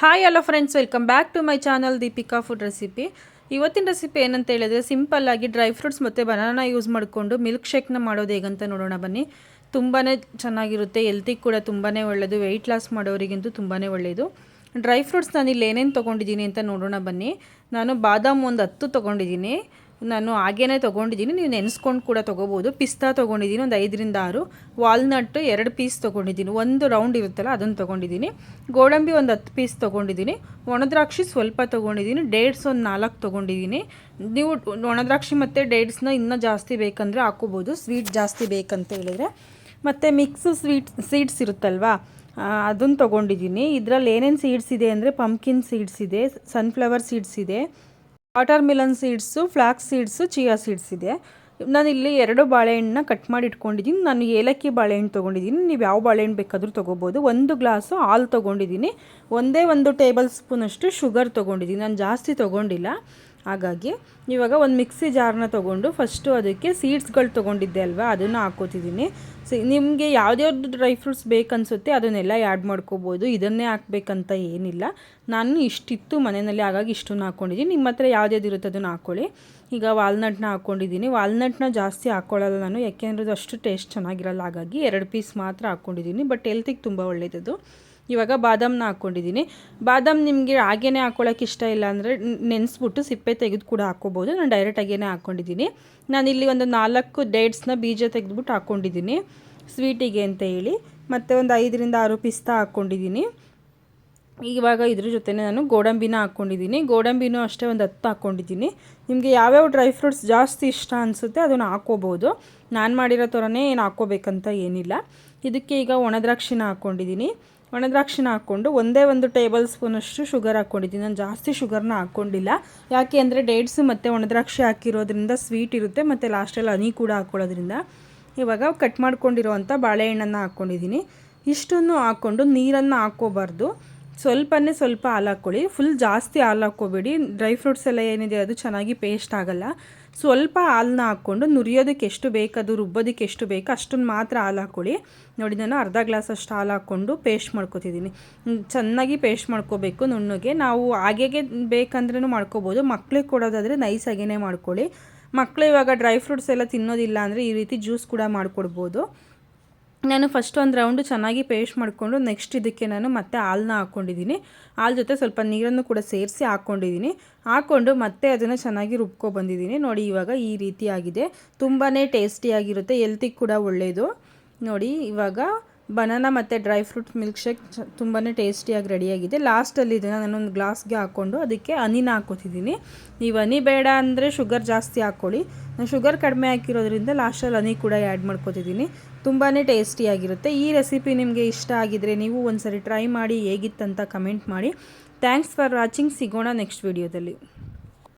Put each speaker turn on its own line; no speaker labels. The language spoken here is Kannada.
Hi hello friends welcome back to my channel Deepika food recipe ಇವತ್ತಿನ ರೆಸಿಪಿ ಏನಂತ ಹೇಳಿದ್ರೆ ಸಿಂಪಲ್ಲಾಗಿ ಡ್ರೈ ಫ್ರೂಟ್ಸ್ ಮತ್ತು ಬನಾನಾ ಯೂಸ್ ಮಾಡಿಕೊಂಡು ಮಿಲ್ಕ್ ಶೇಕ್ನ ಮಾಡೋದು ಹೇಗಂತ ನೋಡೋಣ ಬನ್ನಿ. ತುಂಬಾ ಚೆನ್ನಾಗಿರುತ್ತೆ. ಎಲ್ತಿಗೆ ಕೂಡ ತುಂಬಾ ಒಳ್ಳೆಯದು ವೆಯ್ಟ್ ಲಾಸ್ ಮಾಡೋರಿಗಂತೂ ತುಂಬಾ ಒಳ್ಳೆಯದು ಡ್ರೈ ಫ್ರೂಟ್ಸ್ ನಾನು ಇಲ್ಲಿ ಏನೇನು ತೊಗೊಂಡಿದ್ದೀನಿ ಅಂತ ನೋಡೋಣ ಬನ್ನಿ. ನಾನು ಬಾದಾಮ್ ಒಂದು ಹತ್ತು ತೊಗೊಂಡಿದ್ದೀನಿ. ನಾನು ಹಾಗೇನೇ ತೊಗೊಂಡಿದ್ದೀನಿ, ನೀವು ನೆನೆಸ್ಕೊಂಡು ಕೂಡ ತೊಗೋಬೋದು. ಪಿಸ್ತಾ ತೊಗೊಂಡಿದ್ದೀನಿ, ಒಂದು ಐದರಿಂದ ಆರು. ವಾಲ್ನಟ್ಟು ಎರಡು ಪೀಸ್ ತೊಗೊಂಡಿದ್ದೀನಿ, ಒಂದು ರೌಂಡ್ ಇರುತ್ತಲ್ಲ ಅದನ್ನು ತೊಗೊಂಡಿದ್ದೀನಿ. ಗೋಡಂಬಿ ಒಂದು ಹತ್ತು ಪೀಸ್ ತೊಗೊಂಡಿದ್ದೀನಿ, ಒಣದ್ರಾಕ್ಷಿ ಸ್ವಲ್ಪ ತೊಗೊಂಡಿದ್ದೀನಿ, ಡೇಟ್ಸ್ ಒಂದು ನಾಲ್ಕು ತೊಗೊಂಡಿದ್ದೀನಿ. ನೀವು ಒಣದ್ರಾಕ್ಷಿ ಮತ್ತು ಡೇಟ್ಸ್ನ ಇನ್ನೂ ಜಾಸ್ತಿ ಬೇಕಂದರೆ ಹಾಕೋಬೋದು, ಸ್ವೀಟ್ ಜಾಸ್ತಿ ಬೇಕಂತ ಹೇಳಿದರೆ. ಮತ್ತು ಮಿಕ್ಸ್ ಸ್ವೀಟ್, ಸೀಡ್ಸ್ ಇರುತ್ತಲ್ವಾ ಅದನ್ನು ತೊಗೊಂಡಿದ್ದೀನಿ. ಇದರಲ್ಲಿ ಏನೇನು ಸೀಡ್ಸ್ ಇದೆ ಅಂದರೆ ಪಂಪ್ಕಿನ್ ಸೀಡ್ಸ್ ಇದೆ, ಸನ್ಫ್ಲವರ್ ಸೀಡ್ಸ್ ಇದೆ. Watermelon seeds, flax seeds, chia seeds ಇದೆ. ನಾನು ಇಲ್ಲಿ ಎರಡು ಬಾಳೆಹಣ್ಣನ್ನ ಕಟ್ ಮಾಡಿ ಇಟ್ಕೊಂಡಿದ್ದೀನಿ. ನಾನು ಏಲಕ್ಕಿ ಬಾಳೆಹಣ್ಣು ತೊಗೊಂಡಿದ್ದೀನಿ. ನೀವು ಯಾವ ಬಾಳೆಹಣ್ಣು ಬೇಕಾದರೂ ತೊಗೋಬೋದು. ಒಂದು ಗ್ಲಾಸು ಹಾಲು ತೊಗೊಂಡಿದ್ದೀನಿ. ಒಂದೇ ಒಂದು ಟೇಬಲ್ ಸ್ಪೂನಷ್ಟು ಶುಗರ್ ತೊಗೊಂಡಿದ್ದೀನಿ. ನಾನು ಜಾಸ್ತಿ ತೊಗೊಂಡಿಲ್ಲ. ಹಾಗಾಗಿ ಇವಾಗ ಒಂದು ಮಿಕ್ಸಿ ಜಾರನ್ನ ತೊಗೊಂಡು ಫಸ್ಟು ಅದಕ್ಕೆ ಸೀಡ್ಸ್ಗಳು ತೊಗೊಂಡಿದ್ದೆ ಅಲ್ವಾ, ಅದನ್ನು ಹಾಕೋತಿದ್ದೀನಿ. ಸೊ ನಿಮಗೆ ಯಾವುದ್ಯಾವ್ದು ಡ್ರೈ ಫ್ರೂಟ್ಸ್ ಬೇಕನ್ಸುತ್ತೆ ಅದನ್ನೆಲ್ಲ ಆ್ಯಡ್ ಮಾಡ್ಕೋಬೋದು. ಇದನ್ನೇ ಹಾಕ್ಬೇಕಂತ ಏನಿಲ್ಲ. ನಾನು ಇಷ್ಟಿತ್ತು ಮನೆಯಲ್ಲಿ, ಹಾಗಾಗಿ ಇಷ್ಟನ್ನು ಹಾಕ್ಕೊಂಡಿದ್ದೀನಿ ನಿಮ್ಮ ಹತ್ರ ಯಾವ್ದು ಇರುತ್ತೆ ಅದನ್ನು ಹಾಕ್ಕೊಳ್ಳಿ ಈಗ ವಾಲ್ನಟ್ನ ಹಾಕ್ಕೊಂಡಿದ್ದೀನಿ ವಾಲ್ನಟ್ನ ಜಾಸ್ತಿ ಹಾಕ್ಕೊಳ್ಳಲ್ಲ ನಾನು ಯಾಕೆಂದ್ರೆ ಅಷ್ಟು ಟೇಸ್ಟ್ ಚೆನ್ನಾಗಿರಲ್ಲ. ಹಾಗಾಗಿ ಎರಡು ಪೀಸ್ ಮಾತ್ರ ಹಾಕ್ಕೊಂಡಿದ್ದೀನಿ ಬಟ್ ಹೆಲ್ತಿಗೆ ತುಂಬ ಒಳ್ಳೆಯದು ಇವಾಗ ಬಾದಾಮನ್ನ ಹಾಕ್ಕೊಂಡಿದ್ದೀನಿ. ಬಾದಾಮ್ ನಿಮಗೆ ಹಾಗೇನೆ ಹಾಕ್ಕೊಳ್ಳೋಕೆ ಇಷ್ಟ ಇಲ್ಲ ಅಂದರೆ ನೆನೆಸ್ಬಿಟ್ಟು ಸಿಪ್ಪೆ ತೆಗೆದು ಕೂಡ ಹಾಕ್ಕೋಬೋದು. ನಾನು ಡೈರೆಕ್ಟ್ ಡೈರೆಕ್ಟಾಗೇ ಹಾಕ್ಕೊಂಡಿದ್ದೀನಿ. ನಾನಿಲ್ಲಿ ಒಂದು ನಾಲ್ಕು ಡೇಟ್ಸ್ನ ಬೀಜ ತೆಗೆದುಬಿಟ್ಟು ಹಾಕ್ಕೊಂಡಿದ್ದೀನಿ. ಸ್ವೀಟಿಗೆ ಅಂತ ಹೇಳಿ. ಮತ್ತು ಒಂದು ಐದರಿಂದ ಆರು ಪಿಸ್ತಾ ಹಾಕ್ಕೊಂಡಿದ್ದೀನಿ. ಇವಾಗ ಇದ್ರ ಜೊತೆ ನಾನು ಗೋಡಂಬಿನ ಹಾಕ್ಕೊಂಡಿದ್ದೀನಿ. ಗೋಡಂಬಿನೂ ಅಷ್ಟೇ ಒಂದು ಹತ್ತು ಹಾಕ್ಕೊಂಡಿದ್ದೀನಿ. ನಿಮಗೆ ಯಾವ್ಯಾವ ಡ್ರೈ ಫ್ರೂಟ್ಸ್ ಜಾಸ್ತಿ ಇಷ್ಟ ಅನಿಸುತ್ತೆ ಅದನ್ನು ಹಾಕ್ಕೋಬೋದು. ನಾನು ಮಾಡಿರೋ ಥರನೇ ಏನು ಹಾಕ್ಕೋಬೇಕಂತ ಏನಿಲ್ಲ. ಇದಕ್ಕೆ ಈಗ ಒಣದ್ರಾಕ್ಷಿನ ಹಾಕ್ಕೊಂಡಿದ್ದೀನಿ. ಒಣದ್ರಾಕ್ಷಿನ ಹಾಕ್ಕೊಂಡು ಒಂದೇ ಒಂದು ಟೇಬಲ್ ಸ್ಪೂನಷ್ಟು ಶುಗರ್ ಹಾಕ್ಕೊಂಡಿದ್ದೀನಿ. ನಾನು ಜಾಸ್ತಿ ಶುಗರ್ನ ಹಾಕ್ಕೊಂಡಿಲ್ಲ. ಯಾಕೆ ಅಂದರೆ ಡೇಟ್ಸ್ ಮತ್ತು ಒಣದ್ರಾಕ್ಷಿ ಹಾಕಿರೋದ್ರಿಂದ ಸ್ವೀಟ್ ಇರುತ್ತೆ ಮತ್ತು ಲಾಸ್ಟಲ್ಲಿ ಹನಿ ಕೂಡ ಹಾಕ್ಕೊಳ್ಳೋದ್ರಿಂದ ಇವಾಗ ಕಟ್ ಮಾಡ್ಕೊಂಡಿರೋವಂಥ ಬಾಳೆಹಣ್ಣನ್ನು ಹಾಕ್ಕೊಂಡಿದ್ದೀನಿ. ಇಷ್ಟನ್ನು ಹಾಕ್ಕೊಂಡು ನೀರನ್ನು ಹಾಕ್ಕೋಬಾರ್ದು. ಸ್ವಲ್ಪನೇ ಸ್ವಲ್ಪ ಹಾಲು ಹಾಕ್ಕೊಳ್ಳಿ. ಫುಲ್ ಜಾಸ್ತಿ ಹಾಲು ಹಾಕ್ಕೋಬೇಡಿ. ಡ್ರೈ ಫ್ರೂಟ್ಸ್ ಎಲ್ಲ ಏನಿದೆ ಅದು ಚೆನ್ನಾಗಿ ಪೇಸ್ಟ್ ಆಗಲ್ಲ. ಸ್ವಲ್ಪ ಹಾಲನ್ನ ಹಾಕ್ಕೊಂಡು ನುರಿಯೋದಕ್ಕೆ ಎಷ್ಟು ಬೇಕದು ರುಬ್ಬೋದಕ್ಕೆ ಎಷ್ಟು ಬೇಕು ಅಷ್ಟನ್ನು ಮಾತ್ರ ಹಾಲು ಹಾಕ್ಕೊಳ್ಳಿ. ನೋಡಿ, ನಾನು ಅರ್ಧ ಗ್ಲಾಸ್ ಅಷ್ಟು ಹಾಲು ಹಾಕ್ಕೊಂಡು ಪೇಸ್ಟ್ ಮಾಡ್ಕೊತಿದ್ದೀನಿ. ಚೆನ್ನಾಗಿ ಪೇಸ್ಟ್ ಮಾಡ್ಕೋಬೇಕು ನುಣ್ಣಗೆ. ನಾವು ಹಾಗೆಗೆ ಬೇಕಂದ್ರೂ ಮಾಡ್ಕೋಬೋದು. ಮಕ್ಕಳಿಗೆ ಕೊಡೋದಾದರೆ ನೈಸಾಗೇ ಮಾಡ್ಕೊಳ್ಳಿ. ಮಕ್ಕಳು ಇವಾಗ ಡ್ರೈ ಫ್ರೂಟ್ಸ್ ಎಲ್ಲ ತಿನ್ನೋದಿಲ್ಲ ಅಂದರೆ ಈ ರೀತಿ ಜ್ಯೂಸ್ ಕೂಡ ಮಾಡಿಕೊಡ್ಬೋದು. ನಾನು ಫಸ್ಟ್ ಒಂದು ರೌಂಡು ಚೆನ್ನಾಗಿ ಪೇಸ್ಟ್ ಮಾಡಿಕೊಂಡು ನೆಕ್ಸ್ಟ್ ಇದಕ್ಕೆ ನಾನು ಮತ್ತೆ ಹಾಲನ್ನ ಹಾಕ್ಕೊಂಡಿದ್ದೀನಿ. ಹಾಲು ಜೊತೆ ಸ್ವಲ್ಪ ನೀರನ್ನು ಕೂಡ ಸೇರಿಸಿ ಹಾಕ್ಕೊಂಡಿದ್ದೀನಿ. ಹಾಕ್ಕೊಂಡು ಮತ್ತೆ ಅದನ್ನು ಚೆನ್ನಾಗಿ ರುಬ್ಕೊಬಂದಿದ್ದೀನಿ ನೋಡಿ ಇವಾಗ ಈ ರೀತಿಯಾಗಿದೆ. ತುಂಬಾ ಟೇಸ್ಟಿಯಾಗಿರುತ್ತೆ ಎಲ್ತಿಗೆ ಕೂಡ ಒಳ್ಳೆಯದು ನೋಡಿ ಇವಾಗ ಬನಾನಾ ಮತ್ತು ಡ್ರೈ ಫ್ರೂಟ್ ಮಿಲ್ಕ್ ಶೇಕ್ ತುಂಬಾ ಟೇಸ್ಟಿಯಾಗಿ ರೆಡಿಯಾಗಿದೆ. ಲಾಸ್ಟಲ್ಲಿ ಇದನ್ನು ನಾನೊಂದು ಗ್ಲಾಸ್ಗೆ ಹಾಕ್ಕೊಂಡು ಅದಕ್ಕೆ ಹನಿನ ಹಾಕೋತಿದ್ದೀನಿ ನೀವು ಹನಿ ಬೇಡ ಅಂದರೆ ಶುಗರ್ ಜಾಸ್ತಿ ಹಾಕ್ಕೊಳ್ಳಿ. ನಾನು ಶುಗರ್ ಕಡಿಮೆ ಹಾಕಿರೋದ್ರಿಂದ ಲಾಸ್ಟಲ್ಲಿ ಹನಿ ಕೂಡ ಆ್ಯಡ್ ಮಾಡ್ಕೋತಿದ್ದೀನಿ. ತುಂಬಾ ಟೇಸ್ಟಿಯಾಗಿರುತ್ತೆ. ಈ ರೆಸಿಪಿ ನಿಮಗೆ ಇಷ್ಟ ಆಗಿದರೆ ನೀವು ಒಂದು ಟ್ರೈ ಮಾಡಿ ಹೇಗಿತ್ತಂತ ಕಮೆಂಟ್ ಮಾಡಿ. Thanks for watching. ಸಿಗೋಣ ನೆಕ್ಸ್ಟ್ ವಿಡಿಯೋದಲ್ಲಿ.